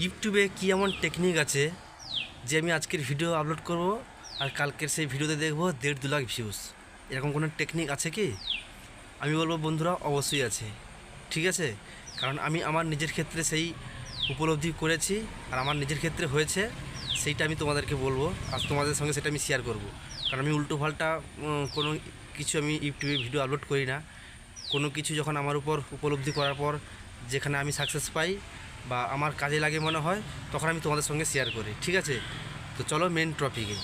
ইউটিউবে কী এমন টেকনিক আছে যে আমি আজকের ভিডিও আপলোড করব আর কালকের সেই ভিডিওতে দেখব দেড় দু লাখ ভিউজ এরকম কোনো টেকনিক আছে কি? আমি বলব বন্ধুরা, অবশ্যই আছে। ঠিক আছে? কারণ আমি আমার নিজের ক্ষেত্রে সেই উপলব্ধি করেছি আর আমার নিজের ক্ষেত্রে হয়েছে, সেইটা আমি তোমাদেরকে বলব আর তোমাদের সঙ্গে সেটা আমি শেয়ার করব। কারণ আমি উল্টো পাল্টা কোনো কিছু আমি ইউটিউবে ভিডিও আপলোড করি না। কোনো কিছু যখন আমার উপর উপলব্ধি করার পর যেখানে আমি সাকসেস পাই বা আমার কাজে লাগে মনে হয়, তখন আমি তোমাদের সঙ্গে শেয়ার করি, ঠিক আছে? তো চলো মেন টপিকে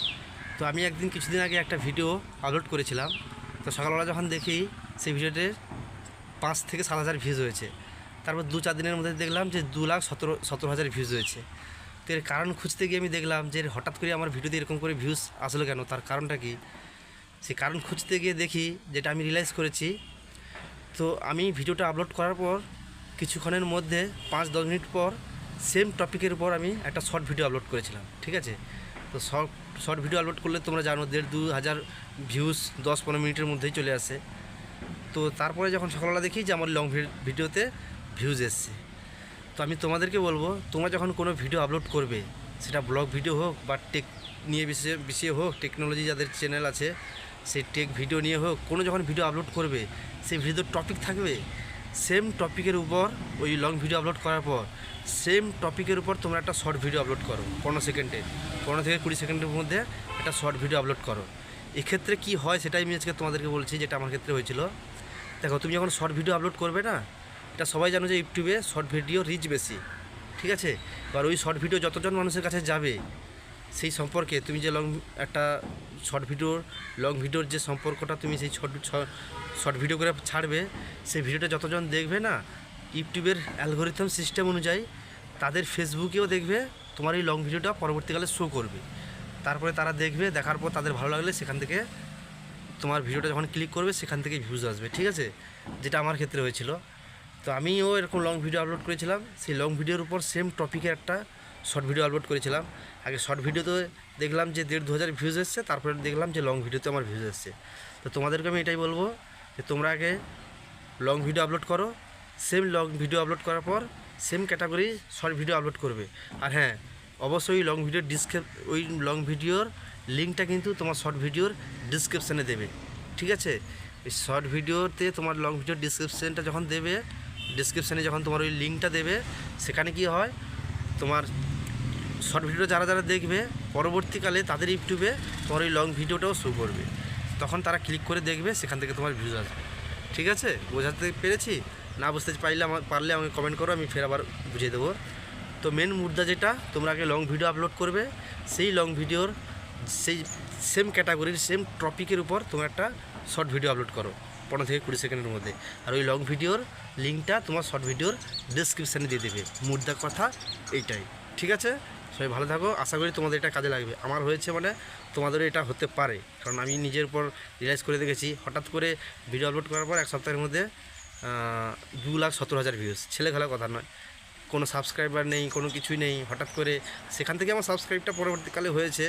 তো আমি একদিন কিছুদিন আগে একটা ভিডিও আপলোড করেছিলাম। তো সকালবেলা যখন দেখি, সেই ভিডিওতে পাঁচ থেকে সাত হাজার ভিউজ হয়েছে। তারপর দু চার দিনের মধ্যে দেখলাম যে দু লাখ সতেরো সতেরো হাজার ভিউজ হয়েছে। তো এর কারণ খুঁজতে গিয়ে আমি দেখলাম যে হঠাৎ করে আমার ভিডিওতে এরকম করে ভিউজ আসলো কেন? তার কারণটা কি? সেই কারণ খুঁজতে গিয়ে দেখি, যেটা আমি রিয়েলাইজ করেছি। তো আমি ভিডিওটা আপলোড করার পর কিছুক্ষণের মধ্যে পাঁচ, দশ মিনিট পর সেম টপিকের উপর আমি একটা শর্ট ভিডিও আপলোড করেছিলাম, ঠিক আছে? তো শর্ট শর্ট ভিডিও আপলোড করলে তোমরা জানো দেড়, দু হাজার ভিউজ দশ, পনেরো মিনিটের মধ্যেই চলে আসে। তো তারপরে যখন সকালবেলা দেখি যে আমার লং ভিডিওতে ভিউজ এসছে। তো আমি তোমাদেরকে বলব, তোমরা যখন কোনো ভিডিও আপলোড করবে, সেটা ব্লগ ভিডিও হোক বা টেক নিয়ে বিষয়ে বিষয়ে হোক টেকনোলজি যাদের চ্যানেল আছে, সেই টেক ভিডিও নিয়ে হোক, কোনো যখন ভিডিও আপলোড করবে, সেই ভিডিওর টপিক থাকবে? সেম টপিকের উপর ওই লং ভিডিও আপলোড করার পর সেম টপিকের উপর তোমরা একটা শর্ট ভিডিও আপলোড করো, পনেরো সেকেন্ডে। পনেরো থেকে কুড়ি সেকেন্ডের মধ্যে একটা শর্ট ভিডিও আপলোড করো। এক্ষেত্রে কি হয় সেটাই আমি আজকে তোমাদেরকে বলছি, যেটা আমার ক্ষেত্রে হয়েছিল। দেখো, তুমি যখন শর্ট ভিডিও আপলোড করবে না, এটা সবাই জানো যে ইউটিউবে শর্ট ভিডিও রিচ বেশি, ঠিক আছে? এবার ওই শর্ট ভিডিও যতজন মানুষের কাছে যাবে সেই সম্পর্কে তুমি যে লং একটা শর্ট ভিডিওর লং ভিডিওর যে সম্পর্কটা তুমি সেই শর্ট শর্ট ভিডিও করে ছাড়বে, সেই ভিডিওটা যতজন দেখবে না, ইউটিউবের অ্যালগোরিথম সিস্টেম অনুযায়ী তাদের ফেসবুকেও দেখবে, তোমার এই লং ভিডিওটা পরবর্তীকালে শো করবে। তারপরে তারা দেখবে, দেখার পর তাদের ভালো লাগলে সেখান থেকে তোমার ভিডিওটা যখন ক্লিক করবে, সেখান থেকে ভিউজ আসবে, ঠিক আছে? যেটা আমার ক্ষেত্রে হয়েছিল। তো আমিও এরকম লং ভিডিও আপলোড করেছিলাম, সেই লং ভিডিওর উপর সেম টপিকের একটা শর্ট ভিডিও আপলোড করেছিলাম। আগে শর্ট ভিডিওতে দেখলাম যে দেড় দু হাজার ভিউজ এসছে, তারপরে দেখলাম যে লং ভিডিওতে আমার ভিউজ এসছে। তো তোমাদেরকে আমি এটাই বলব যে তোমরা আগে লং ভিডিও আপলোড করো সেম লং ভিডিও আপলোড করার পর same category short video upload করবে। আর হ্যাঁ অবশ্যই লং ভিডিওর ডিসক্রিপ ওই লং ভিডিওর লিঙ্কটা কিন্তু তোমার শর্ট ভিডিওর ডিসক্রিপশানে দেবে। ঠিক আছে? ওই শর্ট ভিডিওতে তোমার লং ভিডিওর ডিসক্রিপশানটা যখন দেবে ডিসক্রিপশানে যখন তোমার ওই লিঙ্কটা দেবে, সেখানে কি হয়? তোমার শর্ট ভিডিও যারা যারা দেখবে, পরবর্তীকালে তাদের ইউটিউবে তোমার ওই লং ভিডিওটাও শো করবে। তখন তারা ক্লিক করে দেখবে, সেখান থেকে তোমার ভিউজ আসবে। ঠিক আছে? বোঝাতে পেরেছি? না বুঝতে পারলে আমার পারলে আমাকে কমেন্ট করো, আমি ফের আবার বুঝিয়ে দেবো। তো মেন মুদ্রা যেটা, তোমরা আগে লং ভিডিও আপলোড করবে, সেই লং ভিডিওর সেই সেম ক্যাটাগরির সেম টপিকের উপর তোমরা একটা শর্ট ভিডিও আপলোড করো, পনেরো থেকে কুড়ি সেকেন্ডের মধ্যে। আর ওই লং ভিডিওর লিঙ্কটা তোমার শর্ট ভিডিওর ডিসক্রিপশানে দিয়ে দেবে। মুদ্রা কথা এইটাই। ঠিক আছে? সবাই ভালো থাকো। আশা করি তোমাদের এটা কাজে লাগবে। আমার হয়েছে মানে তোমাদেরও এটা হতে পারে। কারণ আমি নিজের উপর রিয়েলাইজ করে দেখেছি। হঠাৎ করে ভিডিও আপলোড করার পর এক সপ্তাহের মধ্যে দু লাখ সতেরো হাজার ভিউজ ছেলে খেলার কথা নয়। কোনো সাবস্ক্রাইবার নেই, কোনো কিছুই নেই। হঠাৎ করে সেখান থেকে আমার সাবস্ক্রাইবটা পরবর্তীকালে হয়েছে।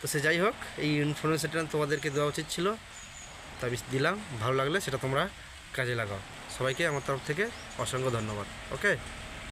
তো সে যাই হোক, এই ইনফরমেশনটা তোমাদেরকে দেওয়া উচিত ছিল। তো আমি দিলাম। ভালো লাগলে সেটা তোমরা কাজে লাগাও। সবাইকে আমার তরফ থেকে অসংখ্য ধন্যবাদ। ওকে